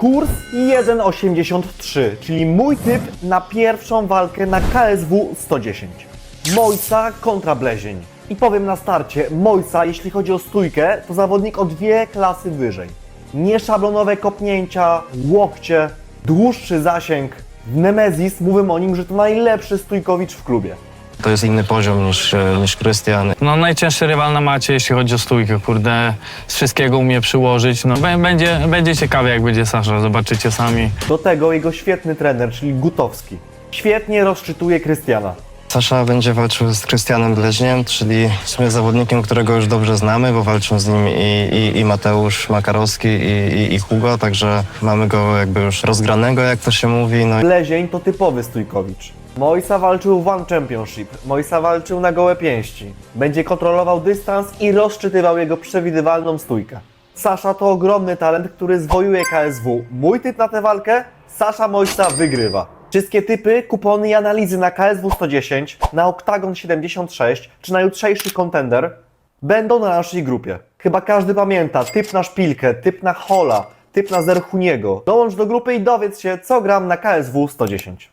Kurs 1,83, czyli mój typ na pierwszą walkę na KSW 110. Mojsa kontra Blezień. I powiem na starcie, Mojsa, jeśli chodzi o stójkę, to zawodnik o dwie klasy wyżej. Nieszablonowe kopnięcia, łokcie, dłuższy zasięg. W Nemezis mówimy o nim, że to najlepszy stójkowicz w klubie. To jest inny poziom niż, e, niż Krystian. No najcięższy rywal na macie, jeśli chodzi o stójkę, kurde, z wszystkiego umie przyłożyć. No, bę- będzie, będzie ciekawie, jak będzie Sasza, zobaczycie sami. Do tego jego świetny trener, czyli Gutowski. Świetnie rozczytuje Krystiana. Sasza będzie walczył z Krystianem Bleźniem, czyli w sumie zawodnikiem, którego już dobrze znamy, bo walczą z nim i, i, i Mateusz Makarowski i, i, i Hugo, także mamy go jakby już rozgranego, jak to się mówi. No Blezień to typowy stójkowicz. Mojsa walczył w One Championship. Mojsa walczył na gołe pięści. Będzie kontrolował dystans i rozczytywał jego przewidywalną stójkę. Sasza to ogromny talent, który zwojuje KSW. Mój typ na tę walkę? Sasza Mojsa wygrywa. Wszystkie typy, kupony i analizy na KSW 110, na Octagon 76 czy na jutrzejszy kontender będą na naszej grupie. Chyba każdy pamięta typ na szpilkę, typ na hola, typ na Zerhuniego. Dołącz do grupy i dowiedz się, co gram na KSW 110.